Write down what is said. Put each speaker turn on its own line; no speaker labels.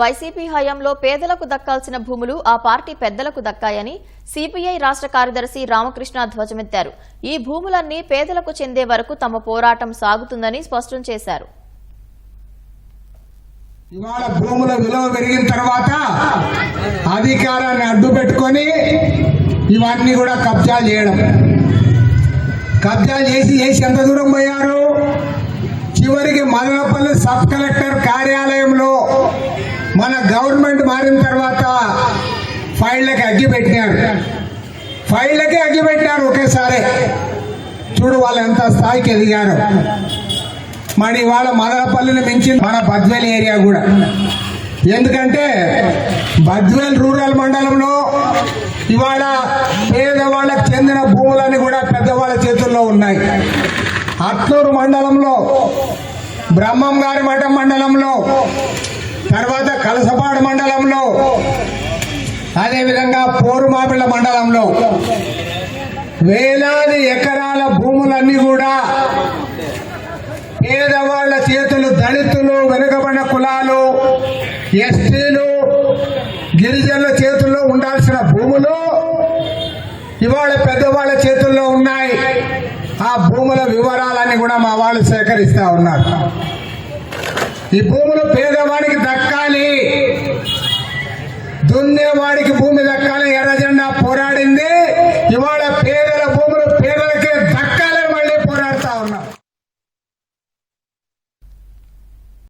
YCP హయాంలో పేదలకు దక్కాల్సిన భూములు ఆ పార్టీ పెద్దలకు దక్కాయని సిపిఐ రాష్ట్ర కార్యదర్శి రామకృష్ణ ధ్వజమెత్తారు. ఈ భూములన్నీ పేదలకు చెందే వరకు తమ పోరాటం సాగుతుందని స్పష్టం చేశారు.
ఇవాళ భూముల విలువ పెరిగిన తర్వాత అధికారాన్ని అడ్డు పెట్టుకొని ఇవన్నీ కూడా కబ్జా చేయడం. కబ్జా చేసి చేసి ఎంత దూరం పోయారు? చివరికి మదనపల్లి సబ్ కలెక్టర్ కార్యాలయం మన గవర్నమెంట్ మారిన తర్వాత ఫైళ్ళకి అగ్గి పెట్టినారు. ఫైళ్ళకి అగ్గి పెట్టినారు ఒకేసారి. చూడు వాళ్ళు ఎంత స్థాయికి ఎదిగారు. మరి ఇవాళ మదనపల్లిని మించి మన బద్వేల్ ఏరియా కూడా. ఎందుకంటే బద్వేల్ రూరల్ మండలంలో ఇవాళ పేదవాళ్ళకు చెందిన భూములన్నీ కూడా పెద్దవాళ్ళ చేతుల్లో ఉన్నాయి. అట్లూరు మండలంలో బ్రహ్మం గారి మఠం మండలంలో తర్వాత కలసపాడు మండలంలో అదేవిధంగా పోరుమాపిళ్ళ మండలంలో వేలాది ఎకరాల భూములన్నీ కూడా పేదవాళ్ళ చేతులు దళితులు వెనుకబడిన కులాలు ఎస్టీలు గిరిజనుల చేతుల్లో ఉండాల్సిన భూములు ఇవాళ పెద్దవాళ్ళ చేతుల్లో ఉన్నాయి. ఆ భూముల వివరాలన్నీ కూడా మా వాళ్ళు సేకరిస్తా ఉన్నారు. ఈ భూములు పేదవాడి దున్నేవాడికి భూమి దక్కాలి